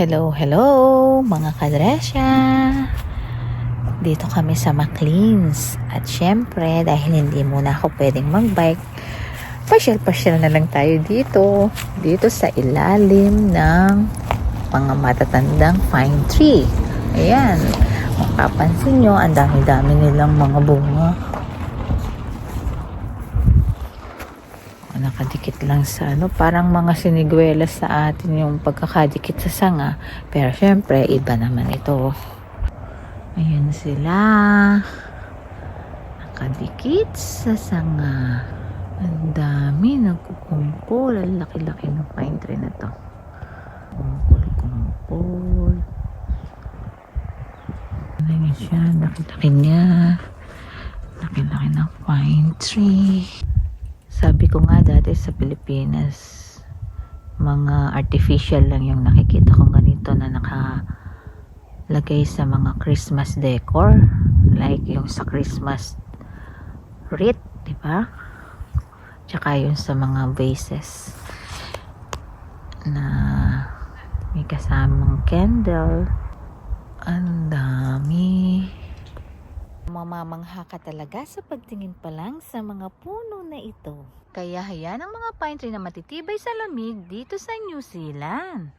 Hello, hello mga kadresya! Dito kami sa McLean's. At syempre, dahil hindi muna ako pwedeng magbike, pasyal-pasyal na lang tayo dito. Dito sa ilalim ng mga matatandang pine tree. Ayan. Mapapansin nyo, ang dami-dami nilang mga bunga. Nakadikit lang sa ano, parang mga siniguelas sa atin yung pagkakadikit sa sanga. Pero syempre, iba naman ito. Ayan sila. Nakadikit sa sanga. Ang dami nagkukumpol. Ang laki-laki ng pine tree na to. Kumpul-kumpul. Ano niya siya? Laki-laki niya. Laki-laki ng pine tree. Ko nga dati sa Pilipinas, mga artificial lang yung nakikita kong ganito na nakalagay sa mga Christmas decor. Like yung sa Christmas wreath, di ba? Tsaka yung sa mga vases na may kasamang candle. Ang dami. Mamamangha ka talaga sa pagtingin pa lang sa mga puno na ito. Kaya hayaan ang mga pine tree na matitibay sa lamig dito sa New Zealand.